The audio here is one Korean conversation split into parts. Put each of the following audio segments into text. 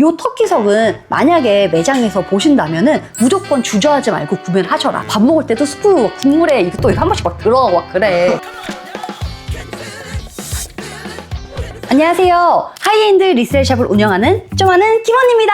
요 터키석은 만약에 매장에서 보신다면은 무조건 주저하지 말고 구매를 하셔라. 밥 먹을 때도 스프 국물에 이것도 한 번씩 막 들어가고 막 그래. 안녕하세요. 하이엔드 리셀샵을 운영하는 김원입니다.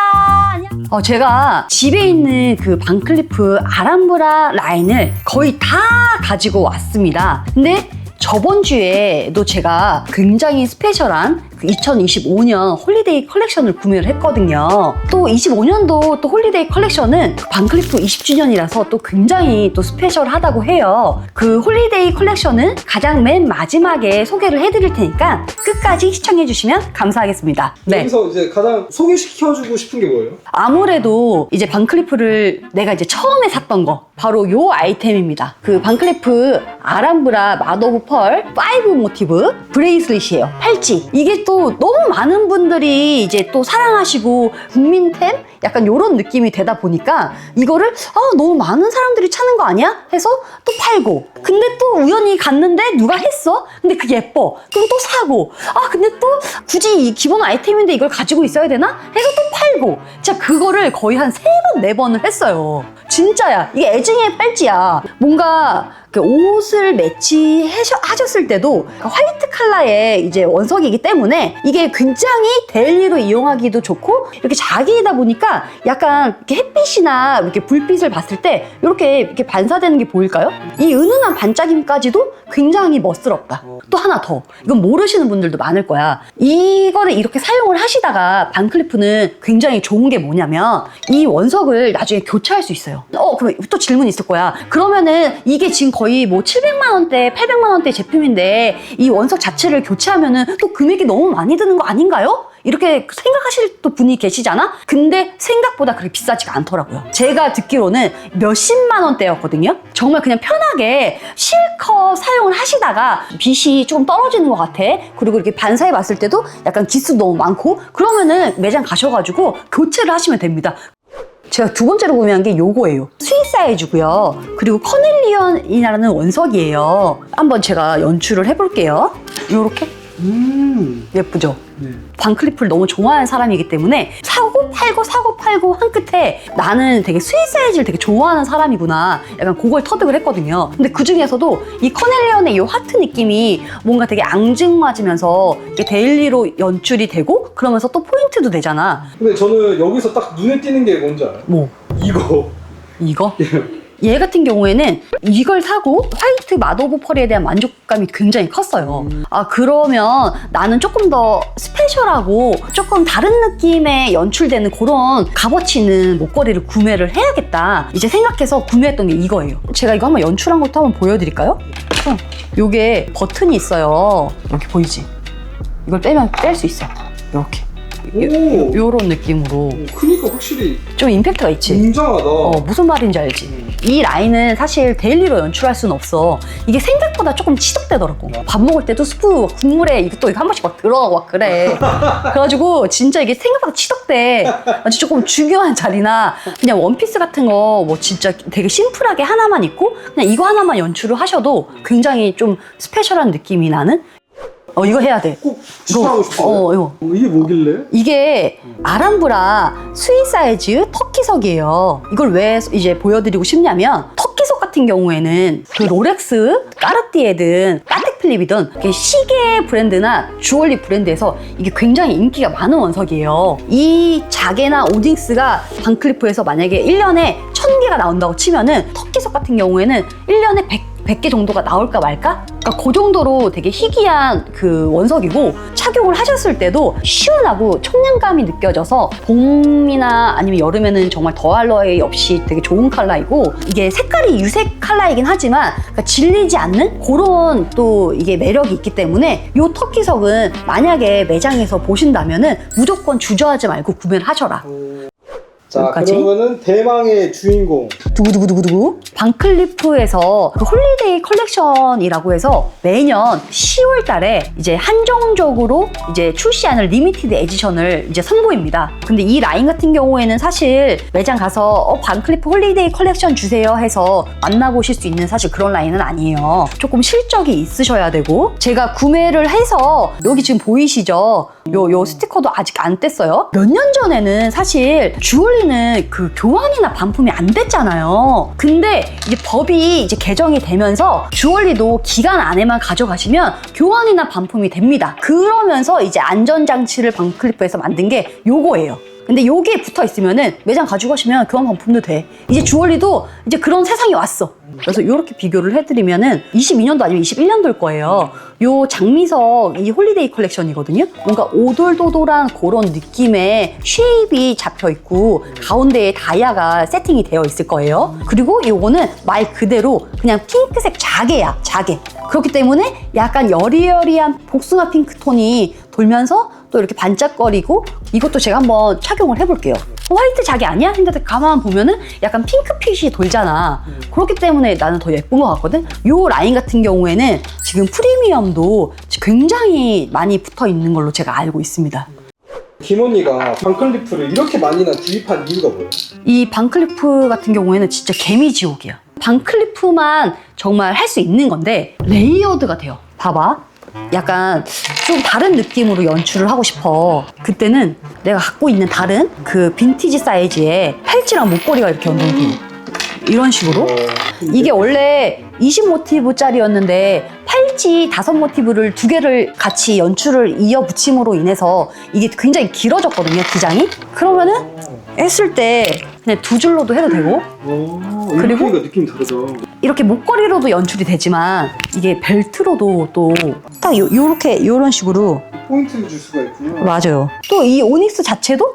안녕. 어, 제가 집에 있는 그 반클리프 아람브라 라인을 거의 다 가지고 왔습니다. 근데 저번 주에도 제가 굉장히 스페셜한 그 2025년 홀리데이 컬렉션을 구매를 했거든요. 또 25년도 또 홀리데이 컬렉션은 반클리프 20주년이라서 또 굉장히 또 스페셜하다고 해요. 그 홀리데이 컬렉션은 가장 맨 마지막에 소개를 해드릴 테니까 끝까지 시청해주시면 감사하겠습니다. 네. 여기서 이제 가장 소개시켜주고 싶은 게 뭐예요? 아무래도 이제 반클리프를 내가 이제 처음에 샀던 거 바로 요 아이템입니다. 그 반클리프 아람브라 마도브 펄5 모티브 브레이슬릿이에요. 팔찌. 이게 또 너무 많은 분들이 이제 또 사랑하시고 국민템 약간 요런 느낌이 되다 보니까 이거를 아 너무 많은 사람들이 찾는 거 아니야? 해서 또 팔고 근데 또 우연히 갔는데 누가 했어? 근데 그게 예뻐. 그럼 또 사고 아 근데 또 굳이 이 기본 아이템인데 이걸 가지고 있어야 되나? 해서 또 팔고 진짜 그거를 거의 한 세 번, 네 번을 했어요. 진짜야. 이게 애증의 빨지야. 뭔가 그 옷을 매치하셨을 때도 화이트 컬러의 이제 원석이기 때문에 이게 굉장히 데일리로 이용하기도 좋고 이렇게 자기이다 보니까 약간 이렇게 햇빛이나 이렇게 불빛을 봤을 때 이렇게 이렇게 반사되는 게 보일까요? 이 은은한 반짝임까지도 굉장히 멋스럽다. 또 하나 더. 이건 모르시는 분들도 많을 거야. 이거를 이렇게 사용을 하시다가 반클리프는 굉장히 좋은 게 뭐냐면 이 원석을 나중에 교체할 수 있어요. 어, 그럼 또 질문 있을 거야. 그러면은 이게 지금 뭐 700만 원대, 800만 원대 제품인데 이 원석 자체를 교체하면은 또 금액이 너무 많이 드는 거 아닌가요? 이렇게 생각하실 또 분이 계시잖아? 근데 생각보다 그렇게 비싸지가 않더라고요. 제가 듣기로는 몇십만 원대였거든요? 정말 그냥 편하게 실컷 사용을 하시다가 빛이 조금 떨어지는 것 같아. 그리고 이렇게 반사해 봤을 때도 약간 기스도 너무 많고 그러면은 매장 가셔가지고 교체를 하시면 됩니다. 제가 두 번째로 구매한 게 요거예요. 스윗 사이즈고요. 그리고 커넬리언이라는 원석이에요. 한번 제가 연출을 해볼게요. 요렇게 음. 예쁘죠? 네. 반클리프를 너무 좋아하는 사람이기 때문에 사고 팔고 사고 팔고 한 끝에 나는 되게 스윗 사이즈를 되게 좋아하는 사람이구나 약간 그걸 터득을 했거든요 근데 그 중에서도 이 커넬리언의 이 하트 느낌이 뭔가 되게 앙증맞으면서 데일리로 연출이 되고 그러면서 또 포인트도 되잖아 근데 저는 여기서 딱 눈에 띄는 게 뭔지 알아요? 뭐 이거. 이거? 얘 같은 경우에는 이걸 사고 화이트 마도브 펄에 대한 만족감이 굉장히 컸어요. 아, 그러면 나는 조금 더 스페셜하고 조금 다른 느낌의 연출되는 그런 값어치 있는 목걸이를 구매를 해야겠다. 이제 생각해서 구매했던 게 이거예요. 제가 이거 한번 연출한 것도 한번 보여드릴까요? 어, 요게 버튼이 있어요. 여기 보이지? 이걸 빼면 뺄 수 있어. 이렇게. 오. 요런 느낌으로. 크니까 확실히 좀 임팩트가 있지? 웅장하다. 어, 무슨 말인지 알지? 이 라인은 사실 데일리로 연출할 수는 없어. 이게 생각보다 조금 치덕되더라고. 밥 먹을 때도 스프 국물에 이것도 한 번씩 막 들어가고 막 그래. 그래가지고 진짜 이게 생각보다 치덕대. 아주 조금 중요한 자리나 그냥 원피스 같은 거 뭐 진짜 되게 심플하게 하나만 입고 그냥 이거 하나만 연출을 하셔도 굉장히 좀 스페셜한 느낌이 나는? 어, 이거 해야 돼. 꼭 추천하고 싶어요. 어, 이거. 어, 이게 뭐길래? 이게 아람브라 스윗 사이즈 터키석이에요. 이걸 왜 이제 보여드리고 싶냐면 터키석 같은 경우에는 그 롤렉스, 까르띠에든 빠텍 필립이든 이렇게 시계 브랜드나 주얼리 브랜드에서 이게 굉장히 인기가 많은 원석이에요. 이 자개나 오딩스가 반클리프에서 만약에 1년에 1000개가 나온다고 치면은 터키석 같은 경우에는 1년에 100 100개 정도가 나올까 말까? 그러니까 그 정도로 되게 희귀한 그 원석이고 착용을 하셨을 때도 시원하고 청량감이 느껴져서 봄이나 아니면 여름에는 정말 더할 나위 없이 되게 좋은 컬러이고 이게 색깔이 유색 컬러이긴 하지만 그러니까 질리지 않는 그런 또 이게 매력이 있기 때문에 이 터키석은 만약에 매장에서 보신다면은 무조건 주저하지 말고 구매를 하셔라. 자, 여기까지. 그러면은 대망의 주인공. 두구두구두구두구 방클리프에서 그 홀리데이 컬렉션이라고 해서 매년 10월 달에 이제 한정적으로 이제 출시하는 리미티드 에디션을 이제 선보입니다. 근데 이 라인 같은 경우에는 사실 매장 가서 어, 방클리프 홀리데이 컬렉션 주세요 해서 만나보실 수 있는 사실 그런 라인은 아니에요. 조금 실적이 있으셔야 되고 제가 구매를 해서 여기 지금 보이시죠? 요, 요 스티커도 아직 안 뗐어요. 몇 년 전에는 사실 주얼리는 그 교환이나 반품이 안 됐잖아요. 근데 이제 법이 이제 개정이 되면서 주얼리도 기간 안에만 가져가시면 교환이나 반품이 됩니다. 그러면서 이제 안전장치를 방클리프에서 만든 게 요거예요. 근데 요게 붙어 있으면은 매장 가지고 가시면 교환 반품도 돼. 이제 주얼리도 이제 그런 세상이 왔어. 그래서 이렇게 비교를 해드리면은 22년도 아니면 21년도일 거예요. 요 장미석 이 홀리데이 컬렉션이거든요. 뭔가 오돌도돌한 그런 느낌의 쉐입이 잡혀 있고 가운데에 다이아가 세팅이 되어 있을 거예요. 그리고 요거는 말 그대로 그냥 핑크색 자개야, 자개. 그렇기 때문에 약간 여리여리한 복숭아 핑크 톤이 돌면서 또 이렇게 반짝거리고 이것도 제가 한번 착용을 해볼게요. 어, 화이트 자기 아니야? 했는데 가만 보면은 약간 핑크빛이 돌잖아. 그렇기 때문에 나는 더 예쁜 것 같거든. 요 라인 같은 경우에는 지금 프리미엄도 굉장히 많이 붙어 있는 걸로 제가 알고 있습니다. 김 언니가 방클리프를 이렇게 많이나 구입한 이유가 뭐예요? 이 방클리프 같은 경우에는 진짜 개미 지옥이야. 방클리프만 정말 할 수 있는 건데 레이어드가 돼요. 봐봐. 약간 좀 다른 느낌으로 연출을 하고 싶어. 그때는 내가 갖고 있는 다른 그 빈티지 사이즈의 팔찌랑 목걸이가 이렇게 연동이 돼요. 이런 식으로. 이게 원래 20 모티브짜리였는데 팔찌 다섯 모티브를 두 개를 같이 연출을 이어 붙임으로 인해서 이게 굉장히 길어졌거든요, 기장이. 그러면은 했을 때 그냥 두 줄로도 해도 되고 오, 그리고- 느낌 다르죠. 이렇게 목걸이로도 연출이 되지만 이게 벨트로도 또딱 요렇게 요런 식으로 포인트를 줄 수가 있군요. 맞아요. 또 이 오닉스 자체도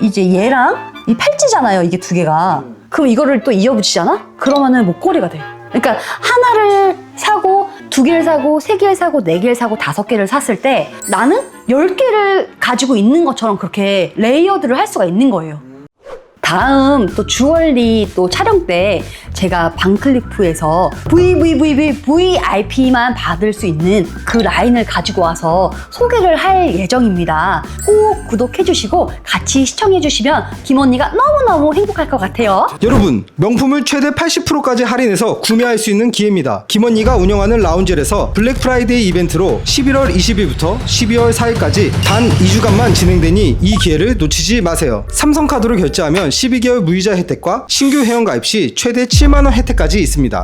이제 얘랑 이 팔찌잖아요. 이게 두 개가. 음. 그럼 이거를 또 이어붙이잖아? 그러면은 목걸이가 돼. 그러니까 하나를 사고 두 개를 사고 세 개를 사고 네 개를 사고 다섯 개를 샀을 때 나는 열 개를 가지고 있는 것처럼 그렇게 레이어드를 할 수가 있는 거예요. 다음 또 주얼리 또 촬영 때 제가 방클리프에서 VVVV VIP만 받을 수 있는 그 라인을 가지고 와서 소개를 할 예정입니다. 꼭 구독해주시고 같이 시청해주시면 김 언니가 너무너무 행복할 것 같아요. 여러분 명품을 최대 80%까지 할인해서 구매할 수 있는 기회입니다 김언니가 운영하는 라운젤에서 블랙 프라이데이 이벤트로 11월 20일부터 12월 4일까지 단 2주간만 진행되니 이 기회를 놓치지 마세요 삼성카드로 결제하면 12개월 무이자 혜택과 신규 회원 가입 시 최대 7만원 혜택까지 있습니다